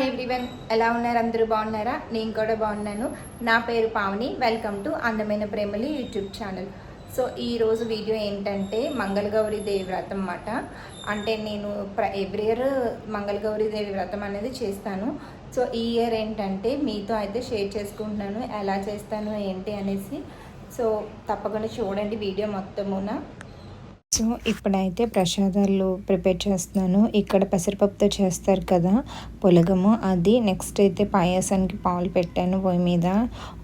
Hi everyone ఎలా ఉన్నారు? అందరూ బాగున్నారా? నేను కూడా బాగున్నాను. నా పేరు పావని. వెల్కమ్ టు అందమైన ప్రేమలు యూట్యూబ్ ఛానల్. సో ఈరోజు వీడియో ఏంటంటే మంగళగౌరి దేవి వ్రతం అన్నమాట. అంటే నేను ప్ర ఎవ్రీ ఇయర్ మంగళగౌరి దేవి వ్రతం అనేది చేస్తాను. సో ఈ ఇయర్ ఏంటంటే మీతో అయితే షేర్ చేసుకుంటున్నాను. ఎలా చేస్తాను ఏంటి అనేసి. సో తప్పకుండా చూడండి వీడియో మొత్తమున. సో ఇప్పుడైతే ప్రసాదాలు ప్రిపేర్ చేస్తున్నాను. ఇక్కడ పెసరపప్పుతో చేస్తారు కదా పొలగము. అది నెక్స్ట్ అయితే పాయాసానికి పాలు పెట్టాను పొయ్యి మీద.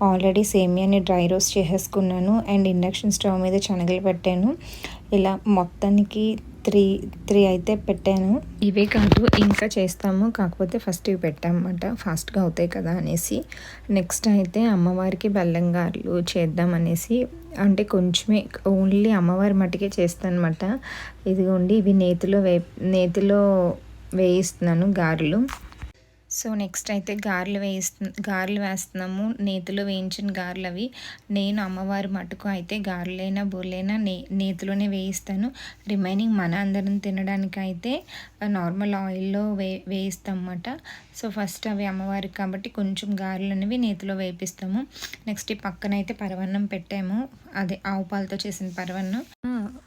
ఆల్రెడీ సేమియాని డ్రై రోస్ట్ చేసేసుకున్నాను. అండ్ ఇండక్షన్ స్టవ్ మీద శనగలు పెట్టాను. ఇలా మొత్తానికి త్రీ త్రీ అయితే పెట్టాను. ఇవే కాదు ఇంకా చేస్తాము. కాకపోతే ఫస్ట్ ఇవి పెట్టామన్నమాట. ఫాస్ట్గా అవుతాయి కదా అనేసి. నెక్స్ట్ అయితే అమ్మవారికి బెల్లం గారెలు చేద్దాం అనేసి. అంటే కొంచెమే ఓన్లీ అమ్మవారి మట్టుకే చేస్తాను అనమాట ఇదిగోండి ఇవి నేతిలో వే నేతిలో వేయిస్తున్నాను గారెలు. సో నెక్స్ట్ అయితే గారెలు వేయిస్తు గారెలు వేస్తున్నాము. నేతిలో వేయించిన గారెలు అవి. నేను అమ్మవారి మటుకు అయితే గారెలైనా బూర్లైనా నే నేతిలోనే వేయిస్తాను. రిమైనింగ్ మన అందరం తినడానికి అయితే నార్మల్ ఆయిల్లో వే వేయిస్తామన్నమాట. సో ఫస్ట్ అవి అమ్మవారికి కాబట్టి కొంచెం గారెలు అనేవి నేతిలో వేపిస్తాము. నెక్స్ట్ ఈ పక్కన అయితే పరవన్నం పెట్టాము. అదే ఆవు పాలతో చేసిన పరవన్నం.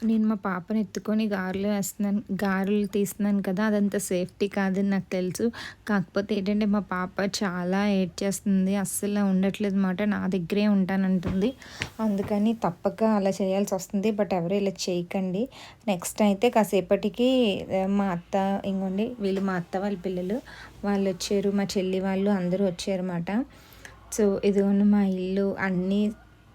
నేను మా పాపను ఎత్తుకొని గారెలు వేస్తున్నాను గారెలు తీస్తున్నాను కదా అదంతా సేఫ్టీ కాదని నాకు తెలుసు. కాకపోతే ఏంటంటే మా పాప చాలా ఏడ్ చేస్తుంది అస్సలు ఉండట్లేదు అనమాట నా దగ్గరే ఉంటానంటుంది. అందుకని తప్పక అలా చేయాల్సి వస్తుంది బట్ ఎవరు ఇలా చేయకండి. నెక్స్ట్ అయితే కాసేపటికి మా అత్త ఇంకోండి వీళ్ళు మా అత్త వాళ్ళ పిల్లలు వాళ్ళు వచ్చారు మా చెల్లి వాళ్ళు అందరూ వచ్చారన్నమాట సో ఇదిగోండి మా ఇల్లు అన్నీ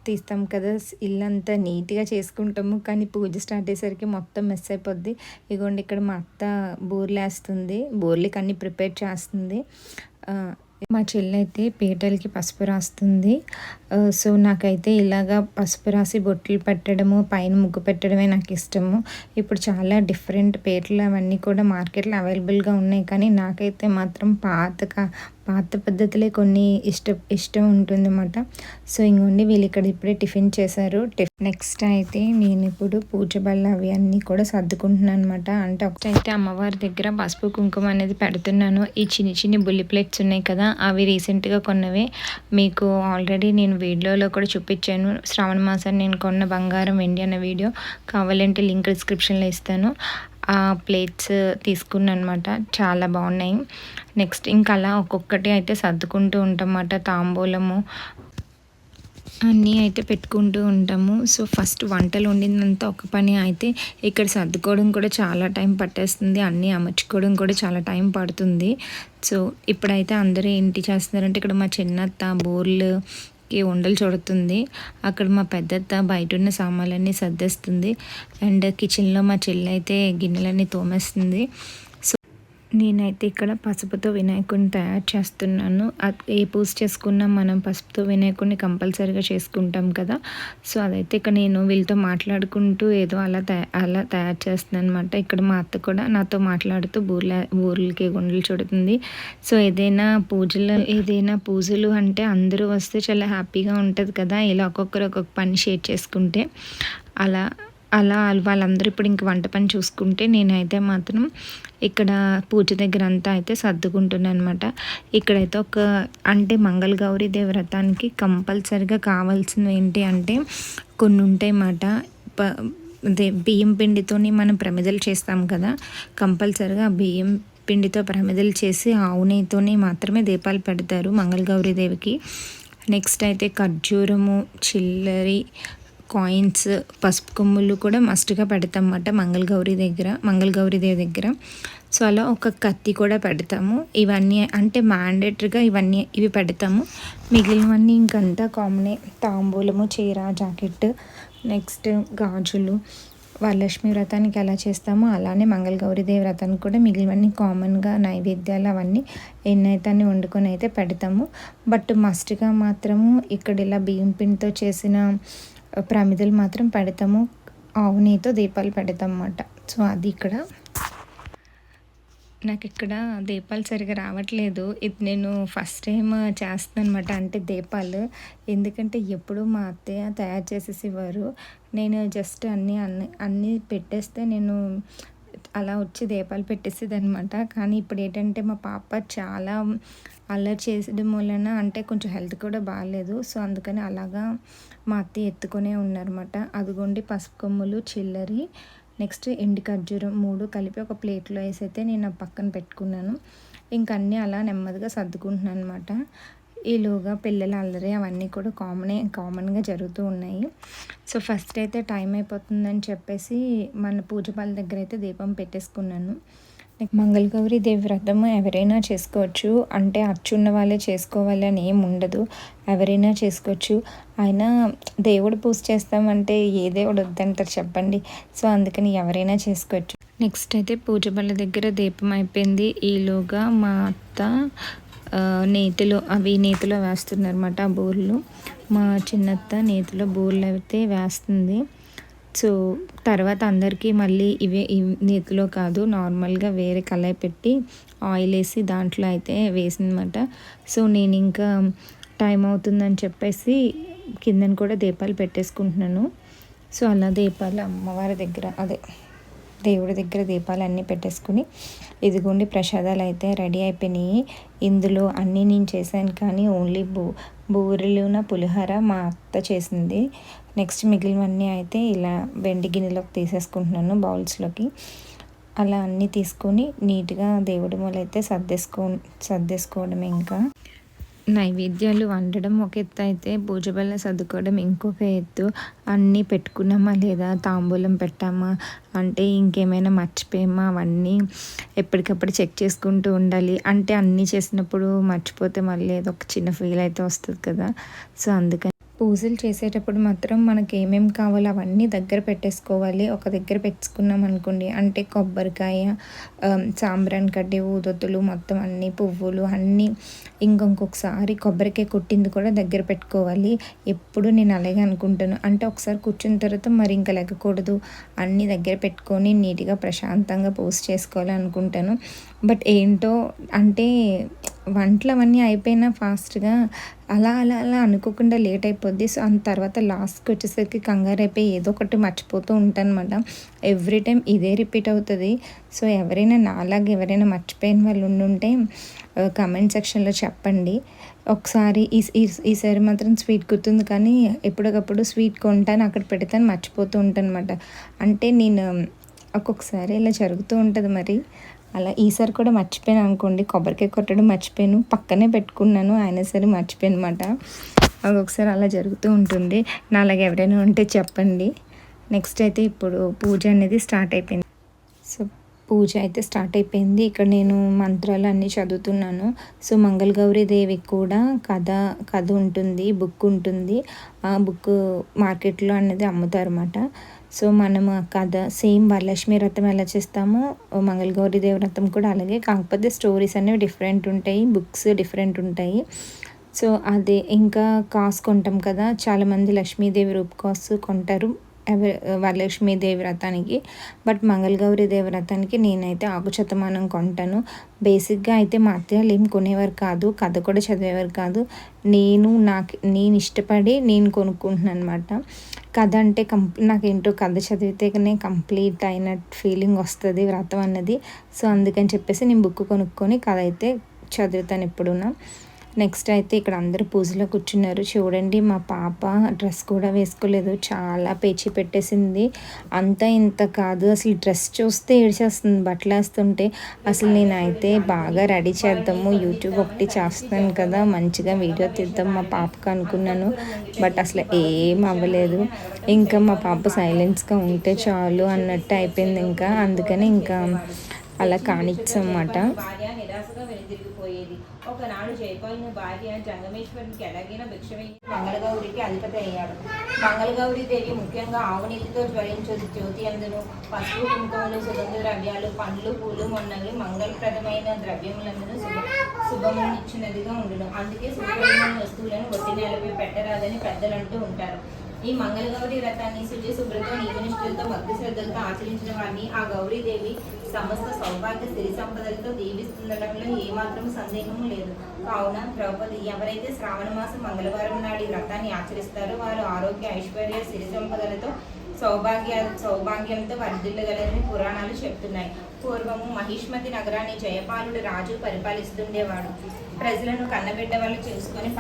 తీస్తాం కదా ఇల్లంతా నీట్గా చేసుకుంటాము. కానీ పూజ స్టార్ట్ అయ్యేసరికి మొత్తం మిస్ అయిపోద్ది. ఇగోండి ఇక్కడ మా అత్త బూర్లు వేస్తుంది బూర్లకి అన్ని ప్రిపేర్ చేస్తుంది. మా చెల్లి అయితే పీటలకి పసుపు రాస్తుంది. సో నాకైతే ఇలాగా పసుపు రాసి బొట్లు పెట్టడము పైన ముగ్గు పెట్టడమే నాకు ఇష్టము. ఇప్పుడు చాలా డిఫరెంట్ పీటలు అవన్నీ కూడా మార్కెట్లో అవైలబుల్గా ఉన్నాయి. కానీ నాకైతే మాత్రం పాతగా పాత పద్ధతులే కొన్ని ఇష్ట ఇష్టం ఉంటుంది అన్నమాట సో ఇంకోండి వీళ్ళు ఇక్కడ ఇప్పుడే టిఫిన్ చేశారు. నెక్స్ట్ అయితే నేను ఇప్పుడు పూజ బల్ల అవి అన్నీ కూడా సర్దుకుంటున్నాను అనమాట అంటే ఒకటి అయితే అమ్మవారి దగ్గర పసుపు కుంకుమ అనేది పెడుతున్నాను. ఈ చిన్ని చిన్ని బుల్లి ప్లేట్స్ ఉన్నాయి కదా అవి రీసెంట్గా కొన్నవే. మీకు ఆల్రెడీ నేను వీడియోలో కూడా చూపించాను. శ్రావణ మాసాన్ని నేను కొన్న బంగారం వెండి అన్న వీడియో. కావాలంటే లింక్ డిస్క్రిప్షన్లో ఇస్తాను. ప్లేట్స్ తీసుకున్నాను అనమాట చాలా బాగున్నాయి. నెక్స్ట్ ఇంకా అలా ఒక్కొక్కటి అయితే సర్దుకుంటూ ఉంటామన్నమాట. తాంబూలము అన్నీ అయితే పెట్టుకుంటూ ఉంటాము. సో ఫస్ట్ వంటలు వండిందంతా ఒక పని అయితే ఇక్కడ సర్దుకోవడం కూడా చాలా టైం పట్టేస్తుంది. అన్నీ అమర్చుకోవడం కూడా చాలా టైం పడుతుంది. సో ఇప్పుడైతే అందరూ ఏంటి చేస్తున్నారంటే ఇక్కడ మా చిన్నత్త బోర్లు కి ఉండలు చూడుతుంది. అక్కడ మా పెద్దత్త బయట ఉన్న సామాన్లన్నీ సర్దేస్తుంది. అండ్ కిచెన్లో మా చెల్లి అయితే గిన్నెలన్నీ తోమేస్తుంది. నేనైతే ఇక్కడ పసుపుతో వినాయకుడిని తయారు చేస్తున్నాను. ఏ పూజ చేసుకున్నా మనం పసుపుతో వినాయకుడిని కంపల్సరీగా చేసుకుంటాం కదా. సో అదైతే ఇక్కడ నేను వీళ్ళతో మాట్లాడుకుంటూ ఏదో అలా అలా తయారు చేస్తున్నాను అనమాట ఇక్కడ మా అత్త కూడా నాతో మాట్లాడుతూ బూర్ల ఊర్లకి గుండెలు చూడుతుంది. సో ఏదైనా పూజలు ఏదైనా పూజలు అంటే అందరూ వస్తే చాలా హ్యాపీగా ఉంటుంది కదా. ఇలా ఒక్కొక్కరు ఒక్కొక్క పని షేర్ చేసుకుంటే. అలా అలా వాళ్ళందరూ ఇప్పుడు ఇంక వంట పని చూసుకుంటే నేనైతే మాత్రం ఇక్కడ పూజ దగ్గర అంతా అయితే సర్దుకుంటున్నాను అనమాట ఇక్కడైతే ఒక అంటే మంగళగౌరి దేవి వ్రతానికి కంపల్సరిగా కావాల్సినవి ఏంటి అంటే కొన్ని ఉంటాయి అన్నమాట ప అదే బియ్యం పిండితోని మనం ప్రమిదలు చేస్తాం కదా కంపల్సరిగా బియ్యం పిండితో ప్రమిదలు చేసి ఆవు మాత్రమే దీపాలు పెడతారు మంగళగౌరి దేవికి. నెక్స్ట్ అయితే ఖర్జూరము చిల్లరి కాయిన్స్ పసుపు కొమ్ములు కూడా మస్ట్గా పెడతామన్నమాట మంగళగౌరి దగ్గర మంగళగౌరి దేవి దగ్గర. సో అలా ఒక కత్తి కూడా పెడతాము. ఇవన్నీ అంటే మ్యాండేటరీగా ఇవన్నీ ఇవి పెడతాము. మిగిలినవన్నీ ఇంకంతా కామనే తాంబూలము చీర జాకెట్ నెక్స్ట్ గాజులు వరలక్ష్మి వ్రతానికి ఎలా చేస్తామో అలానే మంగళగౌరిదేవి వ్రతానికి కూడా మిగిలినవన్నీ కామన్గా నైవేద్యాలు అవన్నీ ఎన్నైతే అన్ని వండుకొని అయితే పెడతాము. బట్ మస్ట్గా మాత్రము ఇక్కడ ఇలా బియ్యం పిండితో చేసిన ప్రమిదలు మాత్రం పెడతాము. ఆవు నెయ్యితో దీపాలు పెడతాం అన్నమాట సో అది ఇక్కడ. నాకు ఇక్కడ దీపాలు సరిగా రావట్లేదు. ఇది నేను ఫస్ట్ టైం చేస్తున్నాను అనమాట అంటే దీపాలు. ఎందుకంటే ఎప్పుడు మా అత్తయ్య తయారు చేసేసి నేను జస్ట్ అన్నీ అన్ని అన్నీ పెట్టేస్తే నేను అలా వచ్చి దీపాలు పెట్టేసేది అనమాట కానీ ఇప్పుడు ఏంటంటే మా పాప చాలా అల్లరి చేయడం వలన అంటే కొంచెం హెల్త్ కూడా బాగాలేదు సో అందుకని అలాగా మా అత్త ఎత్తుకొనే ఉన్నారన్నమాట. అదిగోండి పసుపు కొమ్ములు చిల్లరి నెక్స్ట్ ఎండి ఖర్జూరం మూడు కలిపి ఒక ప్లేట్లో వేసి అయితే నేను ఆ పక్కన పెట్టుకున్నాను. ఇంక అన్నీ అలా నెమ్మదిగా సర్దుకుంటున్నాను అనమాట ఈలోగా పిల్లల అల్లరి అవన్నీ కూడా కామనే కామన్గా జరుగుతూ ఉన్నాయి. సో ఫస్ట్ అయితే టైం అయిపోతుందని చెప్పేసి మన పూజ పాల దగ్గర అయితే దీపం పెట్టేసుకున్నాను. మంగళగౌరి దేవి వ్రతం ఎవరైనా చేసుకోవచ్చు. అంటే అచ్చున్న వాళ్ళే చేసుకోవాలి అని ఏం ఉండదు. ఎవరైనా చేసుకోవచ్చు. అయినా దేవుడు పూజ చేస్తామంటే ఏ దేవుడు వద్దంటారు చెప్పండి. సో అందుకని ఎవరైనా చేసుకోవచ్చు. నెక్స్ట్ అయితే పూజ బల్ల దగ్గర దీపం అయిపోయింది. ఈలోగా మా అత్త నేతిలో అవి నేతిలో వేస్తున్నారన్నమాట ఆ బూర్లు. మా చిన్నత్త నేతిలో బూర్లు అయితే వేస్తుంది. సో తర్వాత అందరికీ మళ్ళీ ఇవే నేతిలో కాదు నార్మల్గా వేరే కళాయి పెట్టి ఆయిల్ వేసి దాంట్లో అయితే వేసిందన్నమాట. సో నేను ఇంకా టైం అవుతుందని చెప్పేసి కిందను కూడా దీపాలు పెట్టేసుకుంటున్నాను. సో అలా దీపాలు అమ్మవారి దగ్గర అదే. దేవుడి దగ్గర దీపాలు అన్నీ పెట్టేసుకుని ఇదిగోండి ప్రసాదాలు అయితే రెడీ అయిపోయినాయి. ఇందులో అన్నీ నేను చేశాను కానీ ఓన్లీ బూ బూరెలున పులిహోర మా అత్త చేసింది. నెక్స్ట్ మిగిలినవన్నీ అయితే ఇలా వెండి గిన్నెలోకి తీసేసుకుంటున్నాను బౌల్స్లోకి. అలా అన్నీ తీసుకొని నీట్గా దేవుడి మూలైతే అయితే సర్దేసుకో సర్దేసుకోవడమే ఇంకా. నైవేద్యాలు వండడం ఒక ఎత్తు అయితే పూజ బల్ల సర్దుకోవడం ఇంకొక ఎత్తు అన్నీ పెట్టుకున్నామా లేదా తాంబూలం పెట్టామా అంటే ఇంకేమైనా మర్చిపోయామా? అవన్నీ ఎప్పటికప్పుడు చెక్ చేసుకుంటూ ఉండాలి. అంటే అన్నీ చేసినప్పుడు మర్చిపోతే మళ్ళీ ఏదో ఒక చిన్న ఫీల్ అయితే వస్తుంది కదా. సో అందుకని పూజలు చేసేటప్పుడు మాత్రం మనకి ఏమేమి కావాలో అవన్నీ దగ్గర పెట్టేసుకోవాలి. ఒక దగ్గర పెట్టుకున్నాం అనుకోండి అంటే కొబ్బరికాయ సాంబ్రాన్ కడ్డి ఊదొత్తులు మొత్తం అన్ని పువ్వులు అన్నీ ఇంకొంకొకసారి కొబ్బరికాయ కొట్టింది కూడా దగ్గర పెట్టుకోవాలి. ఎప్పుడు నేను అలాగే అనుకుంటాను. అంటే ఒకసారి కూర్చున్న తర్వాత మరి ఇంకా లేకకూడదు. అన్నీ దగ్గర పెట్టుకొని నీట్గా ప్రశాంతంగా పూజ చేసుకోవాలి అనుకుంటాను బట్ ఏంటో అంటే వంటలు అవన్నీ అయిపోయినా ఫాస్ట్గా అలా అలా అలా అనుకోకుండా లేట్ అయిపోద్ది. సో అంత తర్వాత లాస్ట్కి వచ్చేసరికి కంగారు అయిపోయి ఏదో ఒకటి మర్చిపోతూ ఉంటాను అనమాట ఎవ్రీ టైం ఇదే రిపీట్ అవుతుంది. సో ఎవరైనా నాలాగా ఎవరైనా మర్చిపోయిన వాళ్ళు ఉండుంటే కమెంట్ సెక్షన్లో చెప్పండి. ఒకసారి ఈ ఈసారి మాత్రం స్వీట్ గుర్తుంది కానీ ఎప్పటికప్పుడు స్వీట్ కొంటాను అక్కడ పెడతాను మర్చిపోతూ ఉంటాను అనమాట అంటే నేను ఒక్కొక్కసారి ఇలా జరుగుతూ ఉంటుంది మరి. అలా ఈసారి కూడా మర్చిపోయాను అనుకోండి. కొబ్బరికాయ కొట్టడం మర్చిపోయాను. పక్కనే పెట్టుకున్నాను. అయినా సరే మర్చిపోయాను అనమాట ఒకసారి అలా జరుగుతూ ఉంటుంది. నా అలాగే ఎవరైనా ఉంటే చెప్పండి. నెక్స్ట్ అయితే ఇప్పుడు పూజ అనేది స్టార్ట్ అయిపోయింది. సో పూజ అయితే స్టార్ట్ అయిపోయింది. ఇక్కడ నేను మంత్రాలు అన్నీ చదువుతున్నాను. సో మంగళగౌరి దేవి కూడా కథ కథ ఉంటుంది బుక్ ఉంటుంది. ఆ బుక్ మార్కెట్లో అనేది అమ్ముతారు అన్నమాట సో మనము కథ సేమ్ వరలక్ష్మి వ్రతం ఎలా చేస్తామో మంగళగౌరి దేవి వ్రతం కూడా అలాగే. కాకపోతే స్టోరీస్ అనేవి డిఫరెంట్ ఉంటాయి బుక్స్ డిఫరెంట్ ఉంటాయి. సో అదే ఇంకా కాసు కొంటాం కదా చాలామంది లక్ష్మీదేవి రూప్ కాసు కొంటారు. వరలక్ష్మీదేవి వ్రతానికి బట్ మంగళగౌరి దేవి వ్రతానికి నేనైతే ఆకుచతమానం కొంటాను. బేసిక్గా అయితే మా అత్తయ్యలు ఏం కొనేవారు కాదు కథ కూడా చదివేవారు కాదు. నేను నాకు నేను ఇష్టపడి నేను కొనుక్కుంటున్నాను అనమాట కథ అంటే కంప్ నాకేంటో కథ చదివితేనే కంప్లీట్ అయిన ఫీలింగ్ వస్తుంది వ్రతం అన్నది. సో అందుకని చెప్పేసి నేను బుక్ కొనుక్కొని కథ అయితే చదువుతాను ఎప్పుడున్నా. నెక్స్ట్ అయితే ఇక్కడ అందరూ పూజలో కూర్చున్నారు. చూడండి మా పాప డ్రెస్ కూడా వేసుకోలేదు. చాలా పేచి పెట్టేసింది. అంతా ఇంత కాదు. అసలు డ్రెస్ చూస్తే ఏడ్చేస్తుంది బట్టలు వేస్తుంటే. అసలు నేనైతే బాగా రెడీ చేద్దాము. యూట్యూబ్ ఒకటి చేస్తాను కదా మంచిగా వీడియో తీద్దాం మా పాపకు అనుకున్నాను. బట్ అసలు ఏం అవ్వలేదు. ఇంకా మా పాప సైలెన్స్గా ఉంటే చాలు అన్నట్టు అయిపోయింది ఇంకా. అందుకని ఇంకా అలా కానిచ్చన్నమాట ఒకనాడు చేపోయిన భార్య జంగమేశ్వరునికి ఎలాగైనా భిక్ష మంగళగౌరికి అధిపతి అయ్యాడు. మంగళగౌరి దేవి ముఖ్యంగా ఆవునీతితో జ్వరించు జ్యోతి అందును. పసుపు కుంకుమలు సుగంధ ద్రవ్యాలు పండ్లు పూలు మొన్నవి మంగళప్రదమైన ద్రవ్యములందును శుభ శుభమునిచ్చినదిగా ఉండును. అందుకే శుభమైన వస్తువులను ఒట్టి నేలపై పెట్టరాదని పెద్దలు అంటూ ఉంటారు. ఈ మంగళగౌరి వ్రతాన్ని శుచి శుభ్రత నియమనిష్ఠులతో భక్తి శ్రద్ధలతో ఆచరించిన వారిని ఆ గౌరీదేవి సమస్త సౌభాగ్య సిరి సంపదలతో దీవిస్తుండటంలో ఏమాత్రం సందేహము లేదు. కావున ద్రౌపది ఎవరైతే శ్రావణ మాసం మంగళవారం నాడు వ్రతాన్ని ఆచరిస్తారో వారు ఆరోగ్య ఐశ్వర్య సిరి సంపదలతో సౌభాగ్య సౌభాగ్యంతో వర్ధిల్లగలని పురాణాలు చెప్తున్నాయి. పూర్వము మహిష్మతి నగరాన్ని జయపాలుడు రాజు పరిపాలిస్తుండేవాడు. ప్రజలను కన్నబిడ్డ వాళ్ళు చేసుకొని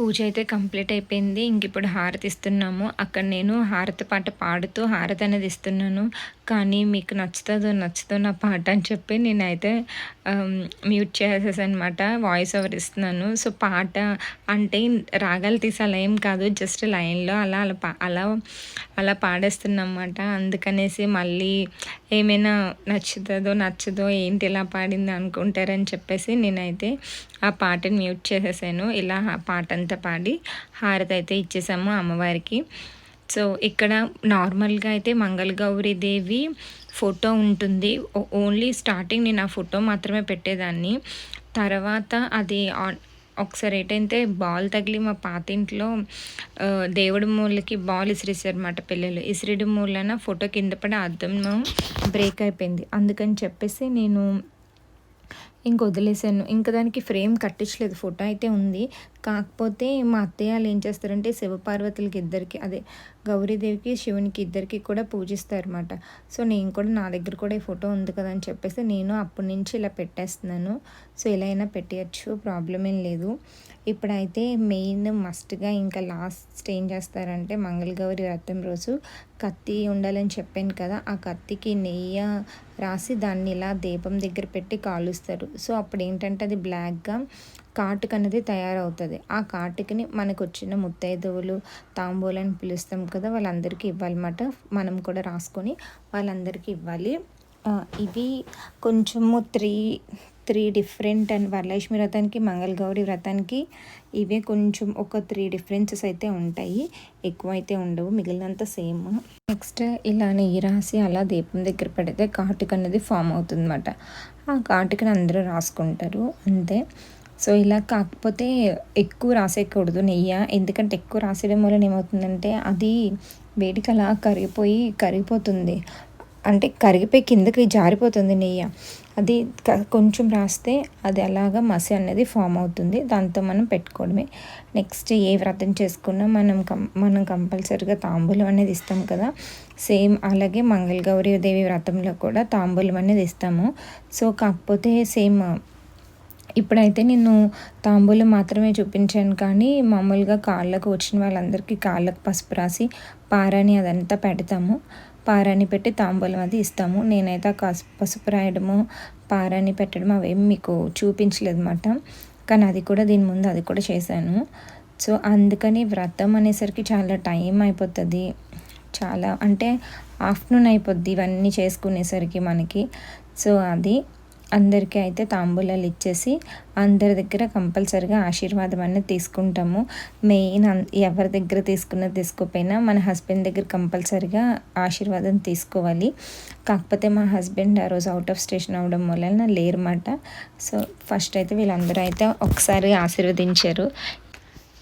పూజ అయితే కంప్లీట్ అయిపోయింది. ఇంక ఇప్పుడు హారతి ఇస్తున్నాము. అక్కడ నేను హారతి పాట పాడుతూ హారతి అనేది ఇస్తున్నాను. కానీ మీకు నచ్చుతుందో నచ్చుతో నా పాట అని చెప్పి నేనైతే మ్యూట్ చేసేసాను అనమాట వాయిస్ ఓవర్ ఇస్తున్నాను. సో పాట అంటే రాగాలు తీసి అలా ఏం కాదు. జస్ట్ లైన్లో అలా అలా పా అలా అలా పాడేస్తున్నమాట. అందుకనేసి మళ్ళీ ఏమైనా నచ్చుతుందో నచ్చదో ఏంటి ఇలా పాడింది అనుకుంటారని చెప్పేసి నేనైతే ఆ పాటని మ్యూట్ చేసేసాను. ఇలా పాట అంతా పాడి హారతి అయితే ఇచ్చేసాము అమ్మవారికి. సో ఇక్కడ నార్మల్గా అయితే మంగళగౌరి దేవి ఫోటో ఉంటుంది. ఓన్లీ స్టార్టింగ్ నేను ఆ ఫోటో మాత్రమే పెట్టేదాన్ని. తర్వాత అది ఒకసారి ఏంటంటే బాల్ తగిలి మా పాతింట్లో దేవుడి మూలకి బాల్ ఇసిరేసారన్నమాట పిల్లలు. ఇసిరిడి మూలన ఫోటో కింద పడి అద్దం బ్రేక్ అయిపోయింది. అందుకని చెప్పేసి నేను ఇంక వదిలేసాను. ఇంకా దానికి ఫ్రేమ్ కట్టించలేదు. ఫోటో అయితే ఉంది. కాకపోతే మా అత్తయ్య వాళ్ళు ఏం చేస్తారంటే శివపార్వతులకి ఇద్దరికి అదే గౌరీదేవికి శివునికి ఇద్దరికి కూడా పూజిస్తారన్నమాట. సో నేను కూడా నా దగ్గర కూడా ఈ ఫోటో ఉంది కదా అని చెప్పేసి నేను అప్పటి నుంచి ఇలా పెట్టేస్తున్నాను. సో ఇలా అయినా పెట్టేయచ్చు ప్రాబ్లం ఏం లేదు. ఇప్పుడైతే మెయిన్ మస్ట్గా ఇంకా లాస్ట్ ఏం చేస్తారంటే మంగళగౌరి వ్రతం రోజు కత్తి ఉండాలని చెప్పాను కదా ఆ కత్తికి నెయ్యి రాసి దాన్ని ఇలా దీపం దగ్గర పెట్టి కాలుస్తారు. సో అప్పుడు ఏంటంటే అది బ్లాక్గా కాటుక అనేది తయారవుతుంది. ఆ కాటుకని మనకు వచ్చిన ముత్తైదువులు తాంబూలని పిలుస్తాం కదా వాళ్ళందరికీ ఇవ్వాలన్నమాట. మనం కూడా రాసుకొని వాళ్ళందరికీ ఇవ్వాలి. ఇవి కొంచెము three three different and Varalakshmi వ్రతానికి మంగళగౌరి వ్రతానికి ఇవే కొంచెం ఒక త్రీ డిఫరెన్సెస్ అయితే ఉంటాయి. ఎక్కువ అయితే ఉండవు మిగిలినంత సేమ్. నెక్స్ట్ ఇలా నెయ్యి రాసి అలా దీపం దగ్గర పెడితే కాటుక అనేది ఫామ్ అవుతుంది అనమాట ఆ కాటుకని అందరూ రాసుకుంటారు. అంతే. సో ఇలా కాకపోతే ఎక్కువ రాసేయకూడదు నెయ్యి. ఎందుకంటే ఎక్కువ రాసేయడం వలన ఏమవుతుందంటే అది వేడికి అలా కరిగిపోయి కరిగిపోతుంది. అంటే కరిగిపోయి కిందకి జారిపోతుంది నెయ్యి. అది కొంచెం రాస్తే అది అలాగా మసి అనేది ఫామ్ అవుతుంది. దాంతో మనం పెట్టుకోవడమే. నెక్స్ట్ ఏ వ్రతం చేసుకున్నా మనం కం మనం కంపల్సరిగా తాంబూలం అనేది ఇస్తాం కదా. సేమ్ అలాగే మంగళగౌరి దేవి వ్రతంలో కూడా తాంబూలం అనేది ఇస్తాము. సో కాకపోతే సేమ్ ఇప్పుడైతే నేను తాంబూలం మాత్రమే చూపించాను కానీ మామూలుగా కాళ్ళకు వచ్చిన వాళ్ళందరికీ కాళ్ళకు పసుపు రాసి పారాని అదంతా పెడతాము. పారాని పెట్టి తాంబూలం అది ఇస్తాము. నేనైతే ఆ కస్- పసుపు రాయడము పారాని పెట్టడం అవేం మీకు చూపించలేదు అనమాట కానీ అది కూడా దీని ముందు అది కూడా చేశాను. సో అందుకని వ్రతం అనేసరికి చాలా టైం అయిపోతుంది. చాలా అంటే ఆఫ్టర్నూన్ అయిపోద్ది ఇవన్నీ చేసుకునేసరికి మనకి. సో అది అందరికీ అయితే తాంబూలాలు ఇచ్చేసి అందరి దగ్గర కంపల్సరిగా ఆశీర్వాదం అనేది తీసుకుంటాము. మెయిన్ ఎవరి దగ్గర తీసుకున్న తీసుకోపోయినా మన హస్బెండ్ దగ్గర కంపల్సరిగా ఆశీర్వాదం తీసుకోవాలి. కాకపోతే మా హస్బెండ్ ఆ రోజు అవుట్ ఆఫ్ స్టేషన్ అవడం వలన లేరన్నమాట సో ఫస్ట్ అయితే వీళ్ళందరూ అయితే ఒకసారి ఆశీర్వదించారు.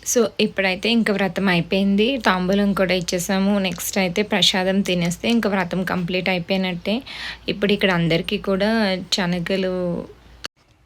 సో ఇప్పుడైతే ఇంకా వ్రతం అయిపోయింది. తాంబూలం కూడా ఇచ్చేసాము. నెక్స్ట్ అయితే ప్రసాదం తినేస్తే ఇంకా వ్రతం కంప్లీట్ అయిపోయినట్టే. ఇప్పుడు ఇక్కడ అందరికీ కూడా శనగలు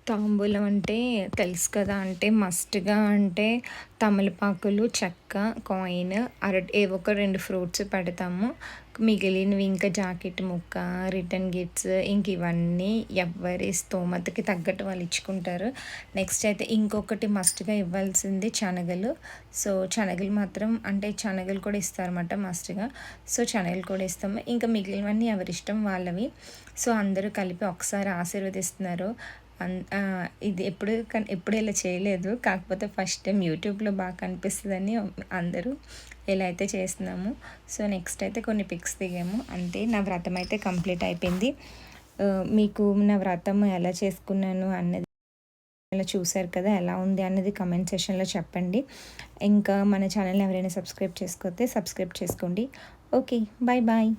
తాంబూలం అంటే తెలుసు కదా అంటే మస్ట్గా అంటే తమలపాకులు చెక్క కాయిన్ అరటి ఏవో ఒక రెండు ఫ్రూట్స్ పెడతాము. మిగిలినవి ఇంకా జాకెట్ ముక్క రిటర్న్ గిఫ్ట్స్ ఇంక ఇవన్నీ ఎవరి స్తోమతకి తగ్గట్టు వాళ్ళు ఇచ్చుకుంటారు. నెక్స్ట్ అయితే ఇంకొకటి మస్ట్గా ఇవ్వాల్సింది శనగలు. సో శనగలు మాత్రం అంటే శనగలు కూడా ఇస్తారన్నమాట మస్ట్గా. సో శనగలు కూడా ఇస్తాము. ఇంకా మిగిలినవన్నీ ఎవరిష్టం వాళ్ళవి. సో అందరూ కలిపి ఒకసారి ఆశీర్వదిస్తున్నారు. ఇది ఎప్పుడు కన్ ఎప్పుడు ఇలా చేయలేదు. కాకపోతే ఫస్ట్ టైం యూట్యూబ్లో బాగా కనిపిస్తుందని అందరూ ఇలా అయితే చేస్తున్నాము. సో నెక్స్ట్ అయితే కొన్ని పిక్స్ దిగాము. అంతే నా వ్రతం అయితే కంప్లీట్ అయిపోయింది. మీకు నా వ్రతం ఎలా చేసుకున్నాను అన్నది ఇలా చూశారు కదా ఎలా ఉంది అన్నది కమెంట్ సెషన్లో చెప్పండి. ఇంకా మన ఛానల్ ఎవరైనా సబ్స్క్రైబ్ చేసుకోతే సబ్స్క్రైబ్ చేసుకోండి. Okay bye bye.